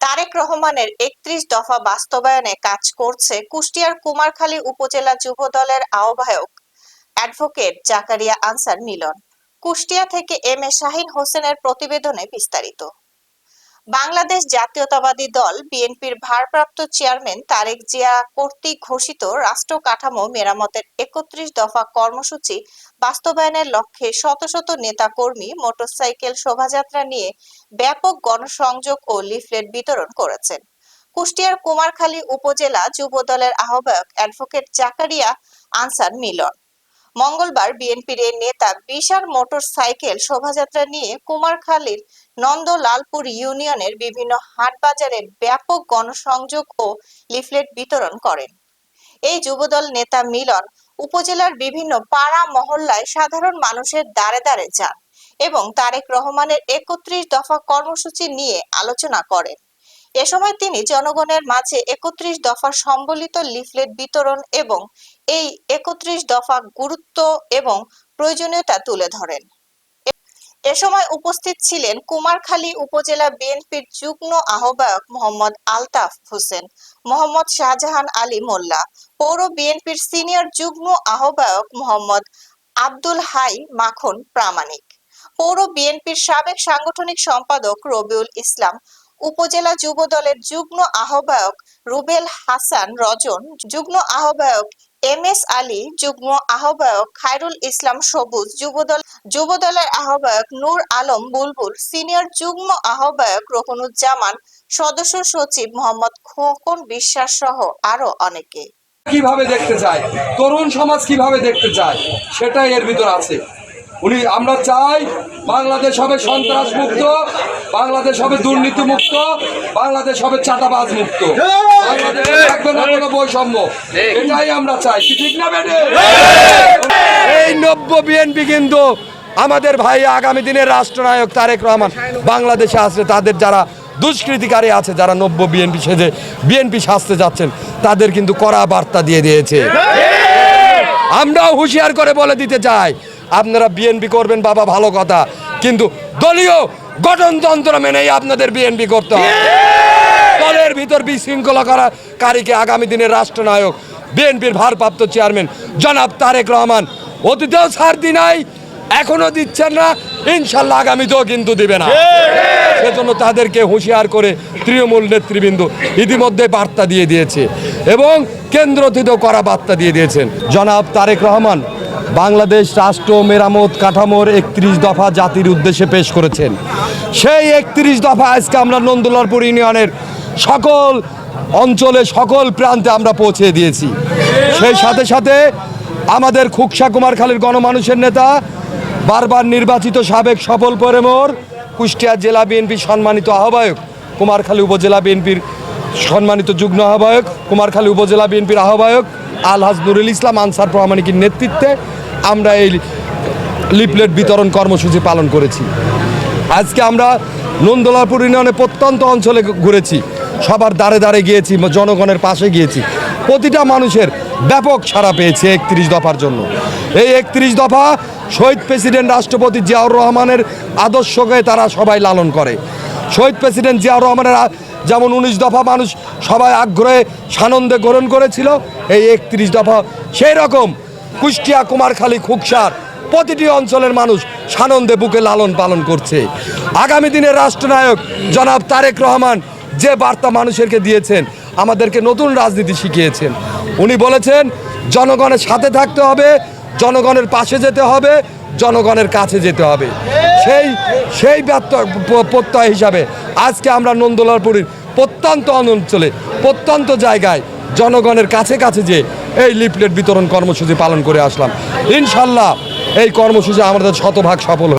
তারেক রহমানের একত্রিশ দফা বাস্তবায়নে কাজ করছে কুষ্টিয়ার কুমারখালী উপজেলা যুব দলের আহ্বায়ক অ্যাডভোকেট জাকারিয়া আনসার মিলন। কুষ্টিয়া থেকে এম এ শাহিন হোসেনের প্রতিবেদনে বিস্তারিত। বাংলাদেশ জাতীয়তাবাদী দল বিএনপির ভারপ্রাপ্ত চেয়ারম্যান তারেক জিয়া কর্তৃক ঘোষিত রাষ্ট্র কাঠামো মেরামতের একত্রিশ দফা কর্মসূচি বাস্তবায়নের লক্ষ্যে শত শত নেতাকর্মী, মোটরসাইকেল শোভাযাত্রা নিয়ে ব্যাপক গণসংযোগ ও লিফলেট বিতরণ করেছেন। কুষ্টিয়ার কুমারখালী উপজেলা যুব দলের আহ্বায়ক অ্যাডভোকেট জাকারিয়া আনসার মিলন। মঙ্গলবার বিএনপির নেতা বিশাল মোটর সাইকেল শোভাযাত্রা নিয়ে কুমারখালীর নন্দলালপুর ইউনিয়নের বিভিন্ন হাট বাজারে ব্যাপক গণসংযোগ ও লিফলেট বিতরণ করেন। এই যুবদল নেতা মিলন উপজেলার বিভিন্ন পাড়া মহল্লায় সাধারণ মানুষের দ্বারে দ্বারে যান এবং তারেক রহমানের একত্রিশ দফা কর্মসূচি নিয়ে আলোচনা করেন। এ সময় তিনি জনগণের মাঝে একত্রিশ দফা সম্বলিত লিফলেট বিতরণ এবং এই একত্রিশ দফা গুরুত্ব এবং প্রয়োজনীয়তা তুলে ধরেন। এ সময় উপস্থিত ছিলেন কুমারখালী উপজেলা বিএনপির যুগ্ম আহ্বায়ক মোহাম্মদ আলতাফ হোসেন, মোহাম্মদ শাহজাহান আলী মোল্লা, পৌর বিএনপির সিনিয়র যুগ্ম আহ্বায়ক মোহাম্মদ আব্দুল হাই মাখন প্রামাণিক, পৌর বিএনপির সাবেক সাংগঠনিক সম্পাদক রবিউল ইসলাম উপজেলা যুব দলের যুগ্ম আহ্বায়ক রুবেল হাসান রজন, যুগ্ম আহ্বায়ক এম এস আলী, যুগ্ম আহ্বায়ক খায়রুল ইসলাম সবুজ, যুবদল, যুবদলের আহ্বায়ক নূর আলম বুলবুল, সিনিয়র যুগ্ম আহ্বায়ক রকনুজ্জামান সদস্য সচিব মোহাম্মদ খোকন বিশ্বাস সহ আরও অনেকে। কীভাবে দেখতে চায়? তরুণ সমাজ কীভাবে দেখতে চায়? সেটাই এর ভিতর আছে। উনি, আমরা চাই বাংলাদেশ হবে সন্ত্রাস মুক্ত, বাংলাদেশ হবে দুর্নীতি মুক্ত, বাংলাদেশ হবে চাঁদাবাজ মুক্ত। বৈষম্য। এটাই আমরা চাই। ঠিক না এই নব্য বিএনপি কিন্তু আমাদের ভাই আগামী দিনের রাষ্ট্রনায়ক তারেক রহমান বাংলাদেশে আসলে তাদের যারা দুষ্কৃতিকারী আছে, যারা নব্য বিএনপি সেজে বিএনপি সাজতে যাচ্ছেন, তাদের কিন্তু কড়া বার্তা দিয়ে দিয়েছে। আমরাও হুঁশিয়ার করে বলে দিতে চাই আপনারা বিএনপি করবেন বাবা ভালো কথা। কিন্তু দলীয় গঠনতন্ত্র মেনেই আপনাদের বিএনপি করতে হবে। দলের ভিতর বিশৃঙ্খলা করা কারীকে আগামী দিনের রাষ্ট্রনায়ক বিএনপির ভারপ্রাপ্ত চেয়ারম্যান জনাব তারেক রহমান অতীতেও ছাড় দি নাই এখনও দিচ্ছেন না ইনশাল্লাহ আগামীতেও কিন্তু দিবে না। সেজন্য তাদেরকে হুঁশিয়ার করে তৃণমূল নেতৃবৃন্দ ইতিমধ্যে বার্তা দিয়ে দিয়েছে এবং কেন্দ্র থেকেও করা বার্তা দিয়ে দিয়েছেন। জনাব তারেক রহমান বাংলাদেশ রাষ্ট্র মেরামত কাঠামোর একত্রিশ দফা জাতির উদ্দেশ্যে পেশ করেছেন। সেই একত্রিশ দফা আজকে আমরা নন্দুলারপুর ইউনিয়নের সকল অঞ্চলে, সকল প্রান্তে আমরা পৌঁছে দিয়েছি। সেই সাথে সাথে আমাদের খুকসা কুমারখালীর গণমানুষের নেতা, বারবার নির্বাচিত সাবেক সফল পরেমোর কুষ্টিয়া জেলা বিএনপির সম্মানিত আহ্বায়ক কুমারখালী উপজেলা বিএনপির সম্মানিত যুগ্ম আহ্বায়ক কুমারখালী উপজেলা বিএনপির আহ্বায়ক আলহাজ নুরুল ইসলাম আনসার প্রমাণিকের নেতৃত্বে আমরা এই লিফলেট বিতরণ কর্মসূচি পালন করেছি। আজকে আমরা নন্দলাপুর ইউনিয়নে প্রত্যন্ত অঞ্চলে ঘুরেছি। সবার দ্বারে দ্বারে গিয়েছি জনগণের পাশে গিয়েছি। প্রতিটা মানুষের ব্যাপক সাড়া পেয়েছে একত্রিশ দফার জন্য। এই একত্রিশ দফা শহীদ প্রেসিডেন্ট রাষ্ট্রপতি জিয়াউর রহমানের আদর্শকে তারা সবাই লালন করে। শহীদ প্রেসিডেন্ট জিয়াউর রহমানের যেমন উনিশ দফা মানুষ সবাই আগ্রহে সানন্দে গ্রহণ করেছিল, এই একত্রিশ দফা সেই রকম কুষ্টিয়া, কুমারখালী, খুকসার প্রতিটি অঞ্চলের মানুষ সানন্দে বুকে লালন পালন করছে। আগামী দিনের রাষ্ট্রনায়ক জনাব তারেক রহমান যে বার্তা মানুষেরকে দিয়েছেন, আমাদেরকে নতুন রাজনীতি শিখিয়েছেন। উনি বলেছেন, জনগণের সাথে থাকতে হবে, জনগণের পাশে যেতে হবে, জনগণের কাছে যেতে হবে। সেই সেই প্রত্যয় হিসাবে আজকে আমরা নন্দলালপুরীর প্রত্যন্ত অঞ্চলে, প্রত্যন্ত জায়গায় জনগণের কাছে কাছে যে এই লিফলেট বিতরণ কর্মসূচি পালন করে আসলাম। ইনশাল্লাহ এই কর্মসূচি আমাদের শতভাগ সফল